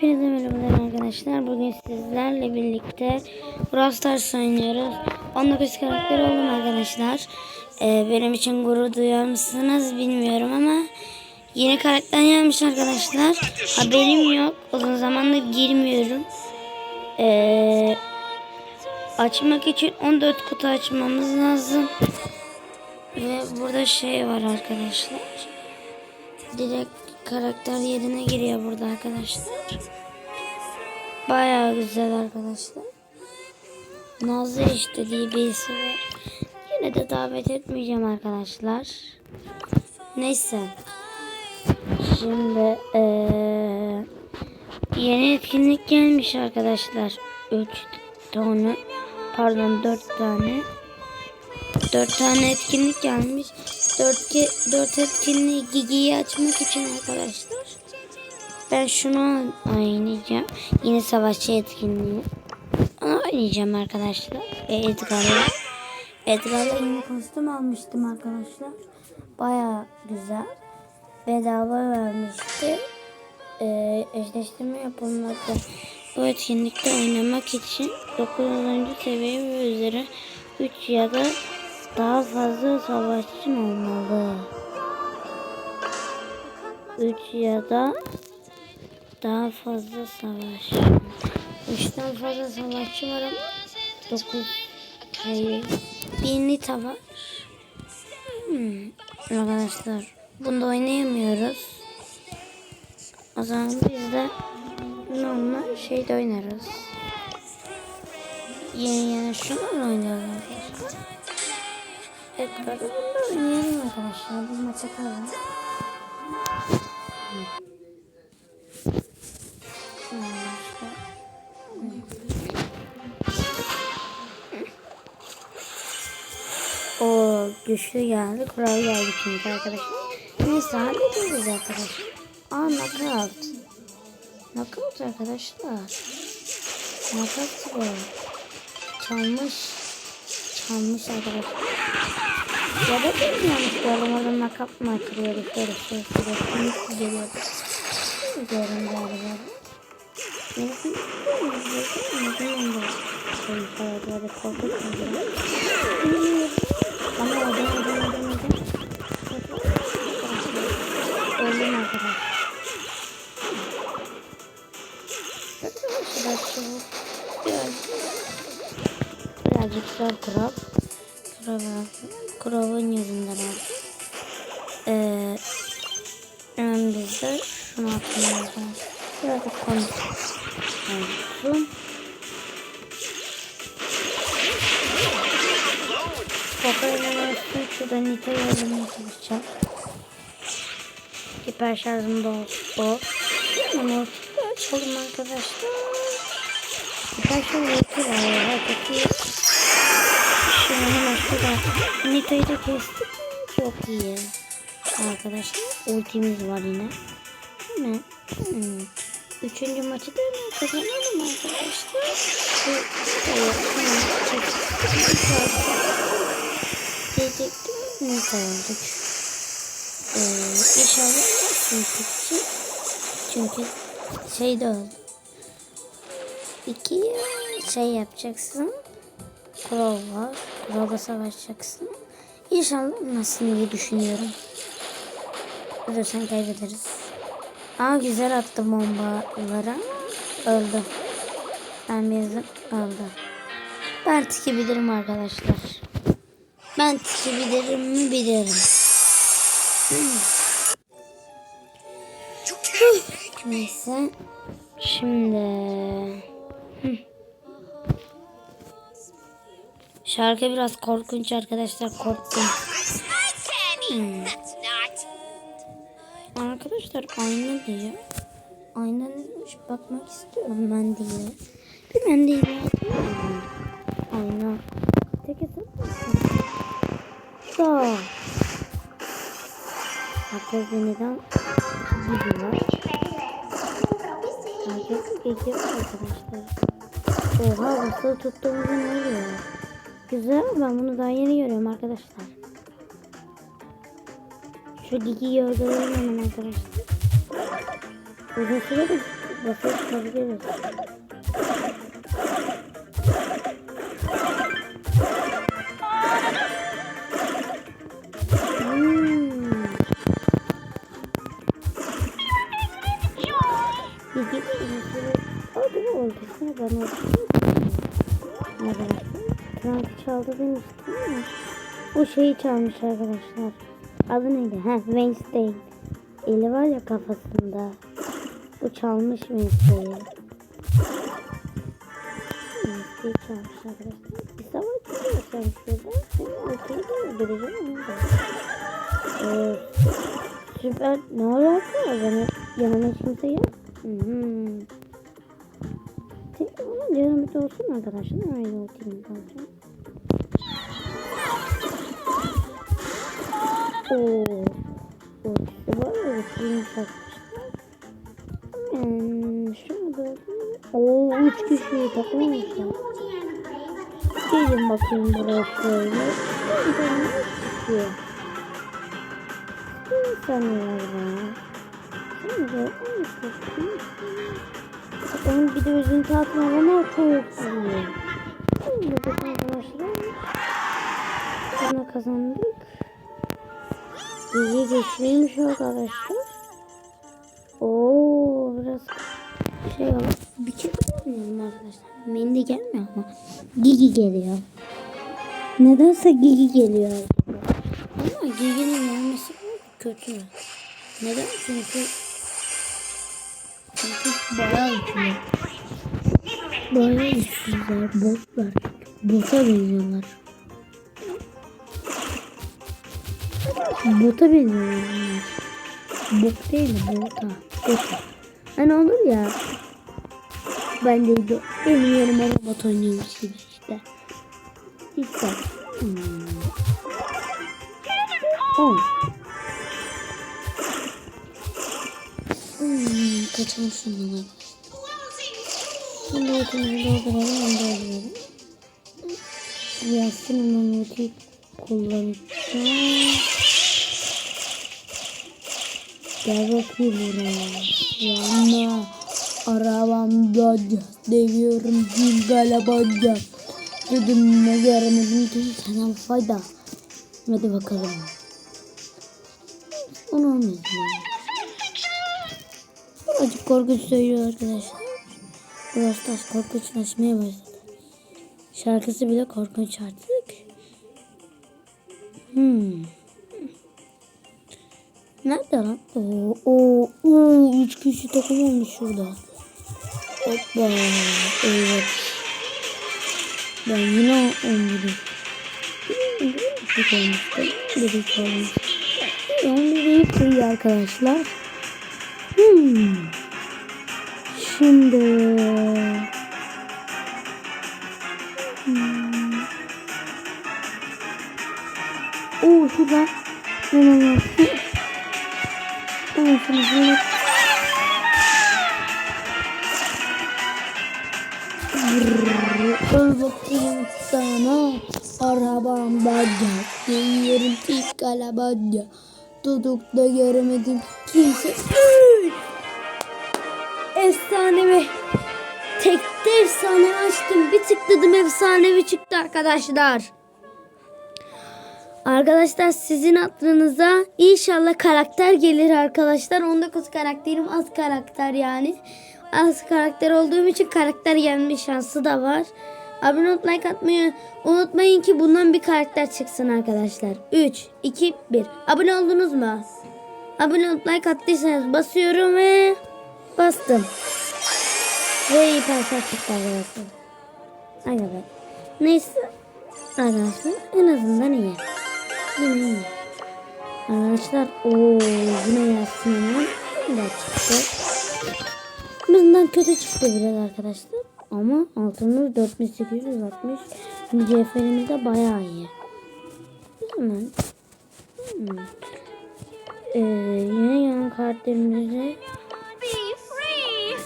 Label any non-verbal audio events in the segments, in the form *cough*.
Hepinize merhabalar arkadaşlar. Bugün sizlerle birlikte Brawl Stars oynuyoruz. 19 karakter oldum arkadaşlar. Ee, benim için gurur duyar mısınız bilmiyorum ama yeni karakter gelmiş arkadaşlar. Haberim yok. Uzun zamandır girmiyorum. Ee, açmak için 14 kutu açmamız lazım. Ve burada şey var arkadaşlar. Direkt karakter yerine giriyor burada arkadaşlar. Bayağı güzel arkadaşlar. Nazlı işte diye birisi var. Yine de davet etmeyeceğim arkadaşlar. Neyse. Şimdi eee, yeni etkinlik gelmiş arkadaşlar. 3 tane pardon 4 tane. 4 tane etkinlik gelmiş. 4, 4 etkinliği Gigi'yi açmak için arkadaşlar. Ben şunu oynayacağım. Yine savaşçı etkinliği. Onu oynayacağım arkadaşlar. Ve Edgar'la. Edgar'la yeni kostüm almıştım arkadaşlar. Baya güzel. Bedava vermişti. Ee, eşleştirme yapılmakta. Bu etkinlikte oynamak için 9. seviye ve üzeri 3 ya da daha fazla savaşçın olmalı. 3 ya da daha fazla savaş. 3'ten fazla savaşçı var ama 9 hayır. Bir nita var. Hmm. Arkadaşlar bunda oynayamıyoruz. O zaman biz de normal şeyde oynarız. Yeni yeni şunlarla oynayalım bunda oynayalım arkadaşlar. Bir maça kalalım. O güçlü geldi. Kural geldi çünkü arkadaşlar. Neyse hallederiz arkadaşlar. Aa knockout. Knockout arkadaşlar. Knockout bu. Çalmış. Çalmış arkadaşlar. Ya da biz yanlış gördüm. Orada knockout mı atılıyordu? Şöyle şöyle şöyle. Nasıl geliyordu? Gördüm galiba. Neyse. Neyse. Şey, böyle korkutmadım. Ama adam adam adam adam. Öldüm arkadaşlar. Arkadaşlar biraz birazcık zor kurab. Kurab kurabın yüzünden aldım. Ee, hemen biz de şunu atmamız lazım. Biraz da konuşalım. Poco'yla üstü şuradan Nita'yı almaya çalışacağım. Hiper şarjım da oldu. Hemen ortada açalım arkadaşlar. Hiper şarjı yeter ya. Şuradan Nita'yı da kestik. Çok iyi. Arkadaşlar ultimiz var yine. Hemen. Hmm. Üçüncü maçı da hemen kazanalım arkadaşlar. Ve, evet, diyecektim. Neyse olduk. Ee, inşallah tutacak. Çünkü şey de oldu. İki şey yapacaksın. Kurov var. Kurov'a savaşacaksın. İnşallah nasıl diye düşünüyorum. Ölürsen kaybederiz. Aa güzel attı bombaları ama öldü. Ben bezdim öldü. Ben tiki bilirim arkadaşlar. Ben tiki bilirim mi bilirim. Neyse. Şimdi. Hı. Şarkı biraz korkunç arkadaşlar korktum. Hmm. Arkadaşlar ayna diyor. Ayna neymiş bakmak istiyorum ben diye. Bir ben de Ayna. Tek hesap mısın? Da. Herkes yeniden gidiyor. Herkes gidiyor arkadaşlar. Oha nasıl tuttuğumuzu ne oluyor? Güzel ben bunu daha yeni görüyorum arkadaşlar. Şu Gigi'yi öldürelim hemen arkadaşlar. Uzun süredir basıp çıkabiliriz. Hmm. Bir gidip mesela Hadi bu ortasına ben ortasına Trump çaldı demiştim ama O şeyi çalmış arkadaşlar Adı neydi? Ha Wednesday Eli var ya kafasında O çalmış Wednesday'i Wednesday'i çalmış arkadaşlar Bir savaş çıkıyorsanız şurada Okey de öldüreceğim onu da ee, Süper ne alaka? Bana yanıma hiç kimse yok. Hmm. Tek ama dinamit olsun arkadaşlar. Öyle ultimate alacağım. Oo. Ultisi var ya. Satmışlar. Hmm, şurada. Oo, üç kişiyi takılmışlar. Gelin bakayım buraya şöyle. Tane kişi. Bir saniye bana. Şimdi onun bir de üzüntü atma ama çok iyi. Şimdi de arkadaşlar. Sonra kazandık. İyi geçmeymiş arkadaşlar. Oo biraz şey oldu. Bir kere olmuyorum arkadaşlar. Mendi gelmiyor ama Gigi geliyor. Nedense Gigi geliyor. Ama Gigi'nin gelmesi kötü. Neden? Çünkü çünkü bayağı güçlü. Bayağı güçlüler, botlar. Bota benziyorlar. Bota bunlar. Bot değil de bota. Bota. Hani olur ya. Ben de de benim yerime robot oynuyormuş gibi işte. İşte. Hmm. Oh. Hmm, kaçalım şundan Şimdi ultimizi dolduralım, onu dolduralım. Yasin ultiyi kullanacağım. Gel bakayım buraya. Yanma. Arabamda deviyorum bir galabaca. Dedim ne göremedim ki sana fayda. Hadi bakalım. Onu olmuyor. Azıcık korkunç söylüyor arkadaşlar. Burası korkunçlaşmaya başladı. Şarkısı bile korkunç artık. Hmm. Nerede lan? Oo, oo, oo, üç kişi takım olmuş şurada. Hoppa. Evet. Ben yine onları. Bir kalmıştım. Bir kalmış. Onları iyi arkadaşlar. Hmm. Şimdi hmm. Oo şurada hemen yaptım. Öl bakayım sana. Arabam bacak Geliyorum tek kalabaca Tutukta göremedim kimse! Efsanevi Tekte efsane açtım bir tıkladım efsanevi çıktı arkadaşlar Arkadaşlar sizin aklınıza inşallah karakter gelir arkadaşlar. 19 karakterim az karakter yani. Az karakter olduğum için karakter gelme şansı da var. Abone olup like atmayı unutmayın ki bundan bir karakter çıksın arkadaşlar. 3, 2, 1. Abone oldunuz mu? Abone olup like attıysanız basıyorum ve bastım. Ve iyi parça çıktı arkadaşlar. Arkadaşlar. Neyse. Arkadaşlar en azından iyi. Yine. Arkadaşlar ooo yine Yasin hemen çıktı. Bundan kötü çıktı biraz arkadaşlar. Ama altımız 4860. Mücevherimiz de bayağı iyi. Hemen. Hmm. Ee, yine yan kartlarımızı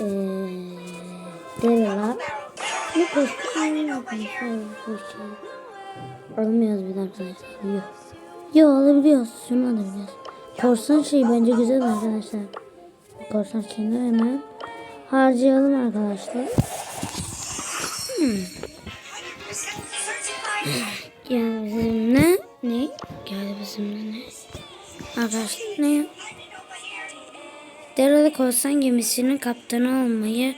ee, Devla ne kostüm yapmış Alamıyoruz bir dakika Yok Yok alabiliyoruz şunu alabiliyoruz Korsan şey bence güzel arkadaşlar Korsan şeyini hemen harcayalım arkadaşlar. Hmm. Gel bizimle ne? Gel bizimle ne? Arkadaşlar ne? Deralı korsan gemisinin kaptanı olmayı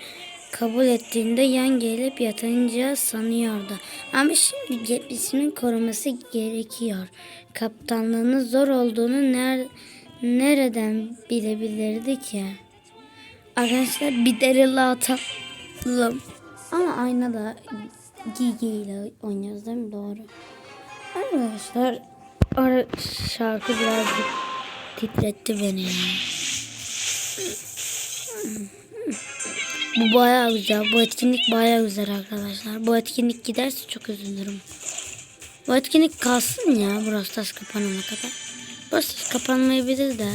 kabul ettiğinde yan gelip yatınca sanıyordu. Ama şimdi gemisinin koruması gerekiyor. Kaptanlığının zor olduğunu ner nereden bilebilirdi ki? Arkadaşlar bir deralı atalım. Ama aynada Gigi ile oynuyoruz değil mi? Doğru. Arkadaşlar ara şarkı birazcık titretti beni. Bu bayağı güzel. Bu etkinlik bayağı güzel arkadaşlar. Bu etkinlik giderse çok üzülürüm. Bu etkinlik kalsın ya Brawl Stars kapanana kadar. Brawl Stars kapanmayabilir de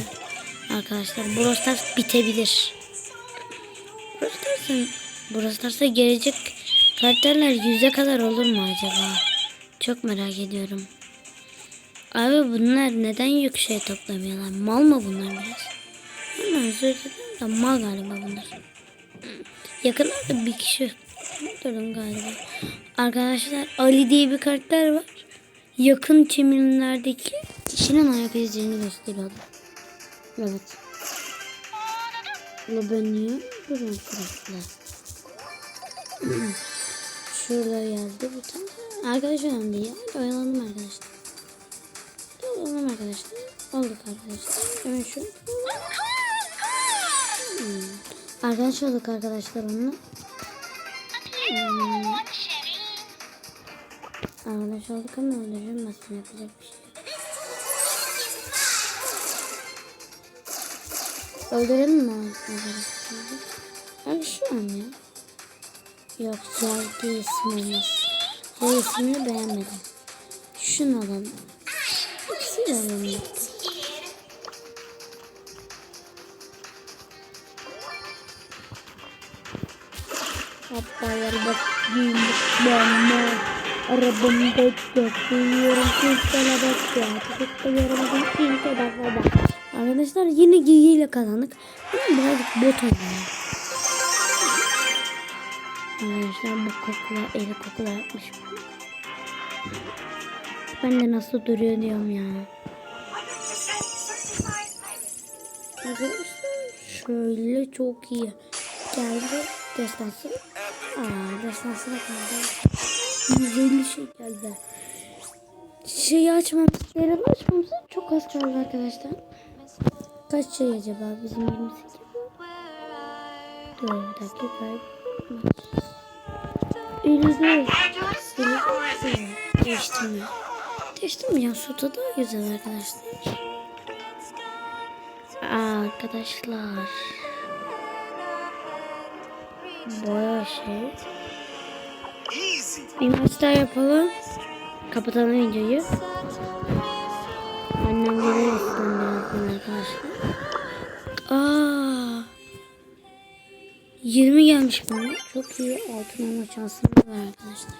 arkadaşlar. Brawl Stars bitebilir. Brawl Stars'ın Brawl Stars'a gelecek karakterler yüze kadar olur mu acaba? Çok merak ediyorum. Abi bunlar neden yük şey toplamıyorlar? Mal mı bunlar biraz? Hemen özür dilerim de mal galiba bunlar. Yakınlarda bir kişi durun galiba. Arkadaşlar Ali diye bir karakter var. Yakın çimimlerdeki kişinin ayak izlerini gösteriyordu. Evet. Ama ben niye durun kırıklar? *clears throat* Şurada yazdı bir tane. Arkadaşlar önemli ya. Oyalandım arkadaşlar. Oyalandım arkadaşlar. Olduk arkadaşlar. Şu. Arkadaş olduk arkadaşlar onunla. Hmm. Arkadaş olduk ama öldürülmesin yapacak bir şey. Öldürelim mi arkadaşlar? Abi şu an ya. Yok Cerdi ismi olmaz. Bu ismini beğenmedim. Şunu alalım. İkisi de alalım. Hatta bak giyindik ben Arabamı da götürüyorum kimsele bak ya Tutuyorum kimse bak bak Arkadaşlar yine giyiyle kazandık. Ama birazcık bot oynuyor. Arkadaşlar bu kokular eli kokular yapmış. Ben de nasıl duruyor diyorum ya. Arkadaşlar şöyle çok iyi. Geldi destansı. Aa destansı da kaldı. 150 şey geldi. Şeyi açmamız, değerini açmamız çok az kaldı arkadaşlar. Kaç şey acaba bizim 28? Dur bir dakika. 54. 54. Değiştim mi? Değiştim mi ya? Suda daha güzel arkadaşlar. Arkadaşlar. Baya şey. Bir maç daha yapalım. Kapatalım videoyu. Annem gelir birazdan arkadaşlar. Aa, 20 gelmiş bana. Çok iyi altın olma şansımız var arkadaşlar.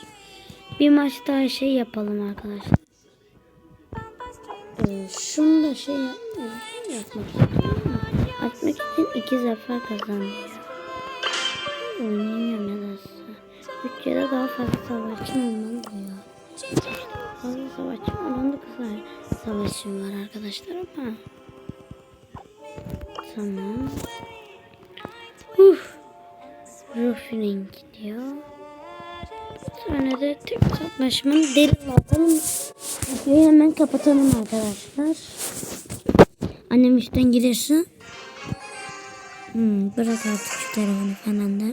Bir maç daha şey yapalım arkadaşlar. Ee, şunu da şey yap yapmak istiyorum. Atmak için iki zafer kazanıyor. Oynayamıyorum nedense. Bütçede daha fazla savaşçım olmalı ya. Fazla savaşçım var. Onda kısa savaşçım var arkadaşlar ama. Tamam. Uf. Roofing diyor. Sonra da tek savaşmanın derin atalım. Videoyu hemen kapatalım arkadaşlar. Annem işten gelirse. Hmm, bırak artık şu telefonu falan da.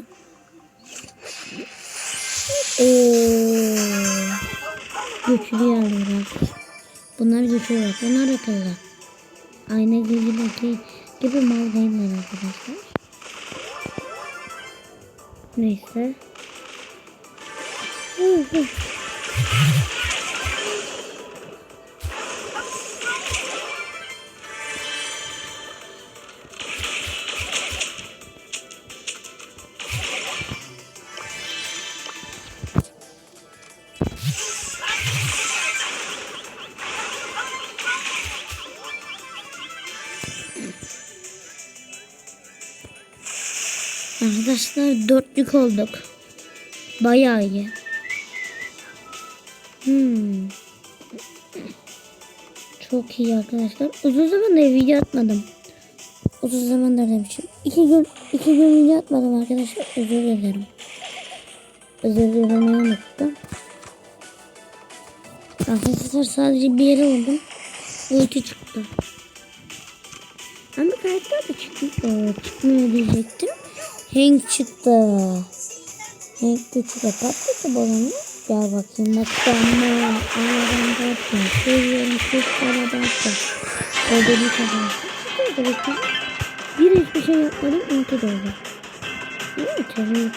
Güçlü yerler. Bunlar güçlü bak. Bunlar akıllı. Ayna gibi gibi mal değiller arkadaşlar. Neyse. Arkadaşlar dörtlük olduk. Bayağı iyi. Hmm. Çok iyi arkadaşlar. Uzun zamandır video atmadım. Uzun zamandır demişim. İki gün, iki gün video atmadım arkadaşlar. Özür dilerim. Özür dilemeyi unuttum. Arkadaşlar sadece bir yere vurdum. Ulti çıktı. Ama karakter de çıktı. Ee, çıkmıyor diyecektim. Hank çıktı. Hank güçlü de patladı balonu. Gel bakayım bak damla. Ağladan korkma. Seviyorum kuşlara. O da bir kadar. Şurada bakayım. Bir hiçbir şey yapmadım. Ulti doldu. İyi terör.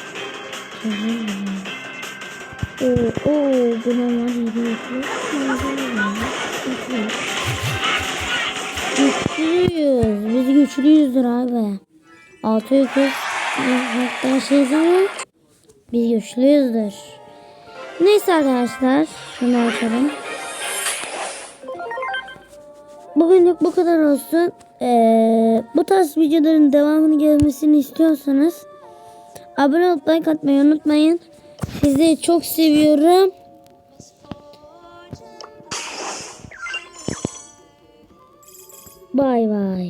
Terör var. Oo, oo, buna var hile yapıyor. Güçlüyüz. Biz güçlüyüzdür abi. Altı öküz. Arkadaşlarız biz güçlüyüzdür. Neyse arkadaşlar şunu açalım. Bugünlük bu kadar olsun. Ee, bu tarz videoların devamını gelmesini istiyorsanız abone olup like atmayı unutmayın. Sizi çok seviyorum. Bay bay.